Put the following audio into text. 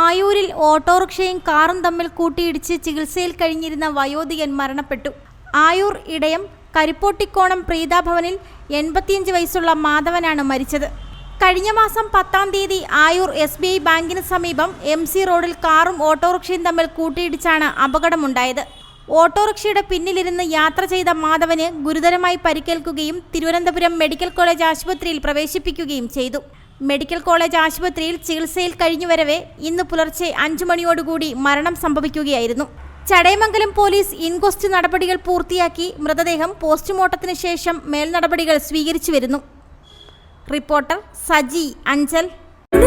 ആയൂരിൽ ഓട്ടോറിക്ഷയും കാറും തമ്മിൽ കൂട്ടിയിടിച്ച് ചികിത്സയിൽ കഴിഞ്ഞിരുന്ന വയോധികൻ മരണപ്പെട്ടു. ആയൂർ ഇടയം കരിപ്പോട്ടിക്കോണം പ്രീതാഭവനിൽ എൺപത്തിയഞ്ച് വയസ്സുള്ള മാധവനാണ് മരിച്ചത്. കഴിഞ്ഞ മാസം പത്താം തീയതി ആയൂർ എസ് ബി ഐ ബാങ്കിന് സമീപം എം സി റോഡിൽ കാറും ഓട്ടോറിക്ഷയും തമ്മിൽ കൂട്ടിയിടിച്ചാണ് അപകടമുണ്ടായത്. ഓട്ടോറിക്ഷയുടെ പിന്നിലിരുന്ന് യാത്ര ചെയ്ത മാധവന് ഗുരുതരമായി പരിക്കേൽക്കുകയും തിരുവനന്തപുരം മെഡിക്കൽ കോളേജ് ആശുപത്രിയിൽ പ്രവേശിപ്പിക്കുകയും ചെയ്തു. മെഡിക്കൽ കോളേജ് ആശുപത്രിയിൽ ചികിത്സയിൽ കഴിഞ്ഞുവരവെ ഇന്ന് പുലർച്ചെ അഞ്ചു മണിയോടുകൂടി മരണം സംഭവിക്കുകയായിരുന്നു. ചടയമംഗലം പോലീസ് ഇൻക്വസ്റ്റ് നടപടികൾ പൂർത്തിയാക്കി മൃതദേഹം പോസ്റ്റ്മോർട്ടത്തിന് ശേഷം മേൽനടപടികൾ സ്വീകരിച്ചു വരുന്നു. റിപ്പോർട്ടർ സജി അഞ്ചൽ.